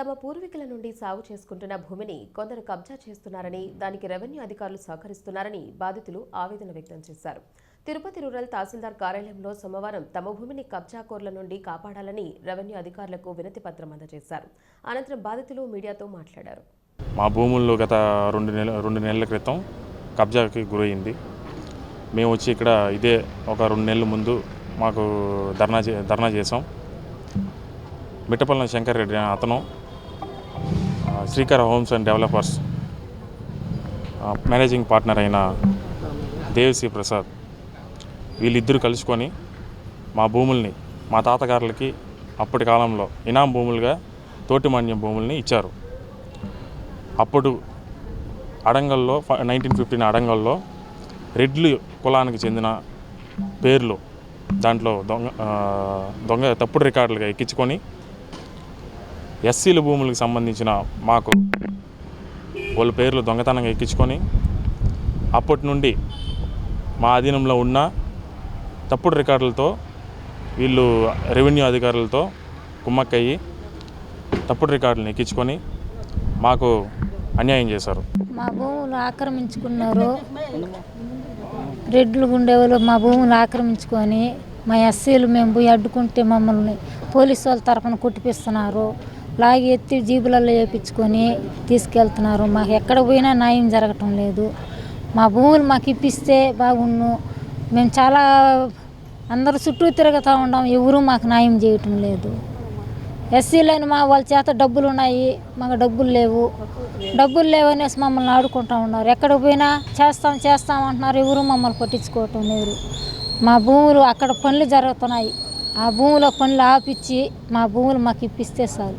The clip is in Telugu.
తమ పూర్వీకుల నుండి సాగు చేసుకుంటున్న భూమిని కొందరు కబ్జా చేస్తున్నారని దానికి రెవెన్యూ అధికారులు సహకరిస్తున్నారని బాధితులు ఆవేదన వ్యక్తం చేశారు. తిరుపతి రూరల్ తహసీల్దార్ కార్యాలయంలో సోమవారం తమ భూమిని కబ్జాకోర్ల నుండి కాపాడాలని రెవెన్యూ అధికారులకు వినతి పత్రం అందజేశారు. అనంతరం బాధితులు మీడియాతో మాట్లాడారు. మా భూముల్లో గత రెండు నెల రెండు నెలల క్రితం కబ్జాకి గురయింది. మేము వచ్చి ఇక్కడ ఇదే ఒక రెండు నెలల ముందు మాకు ధర్నా చే ధర్నా చేసాం మిట్టపల్లం శంకర్ రెడ్డి అతను Srikara homes and developers managing partner అయిన దేవిశ్రీ ప్రసాద్ వీళ్ళిద్దరూ కలుసుకొని మా భూముల్ని మా తాతగారులకి అప్పటి కాలంలో ఇనాం భూములుగా తోటిమాన్యం భూముల్ని ఇచ్చారు. అప్పుడు అడంగల్లో నైన్టీన్ ఫిఫ్టీన్ అడంగల్లో రెడ్లు కులానికి చెందిన పేర్లు దాంట్లో దొంగ దొంగ తప్పుడు రికార్డులుగా ఎక్కించుకొని ఎస్సీల భూములకు సంబంధించిన మాకు వాళ్ళ పేర్లు దొంగతనంగా ఎక్కించుకొని అప్పటి నుండి మా అధీనంలో ఉన్న తప్పుడు రికార్డులతో వీళ్ళు రెవెన్యూ అధికారులతో కుమ్మక్కయ్యి తప్పుడు రికార్డులను ఎక్కించుకొని మాకు అన్యాయం చేశారు. మా భూములు ఆక్రమించుకున్నారు. రెడ్లు గుండేవాళ్ళు మా భూములు ఆక్రమించుకొని మా ఎస్సీలు మేము పోయి అడ్డుకుంటే మమ్మల్ని పోలీసు వాళ్ళ తరఫున కొట్టిపిస్తున్నారు. లాగి ఎత్తి జీబులలో వేయించుకొని తీసుకెళ్తున్నారు. మాకు ఎక్కడ పోయినా న్యాయం జరగటం లేదు. మా భూములు మాకు ఇప్పిస్తే బాగుండు. మేము చాలా అందరు చుట్టూ తిరుగుతూ ఉన్నాం ఎవరు మాకు న్యాయం చేయటం లేదు. ఎస్సీలైన మా వాళ్ళ చేత డబ్బులు ఉన్నాయి. మాకు డబ్బులు లేవు. డబ్బులు లేవు అనేసి మమ్మల్ని ఆడుకుంటా ఉన్నారు. ఎక్కడ పోయినా చేస్తాం చేస్తాం అంటున్నారు. ఎవరు మమ్మల్ని పట్టించుకోవటం లేరు మా భూములు అక్కడ పనులు జరుగుతున్నాయి. ఆ భూములో పనులు ఆపిచ్చి మా భూములు మాకు ఇప్పిస్తే చాలు.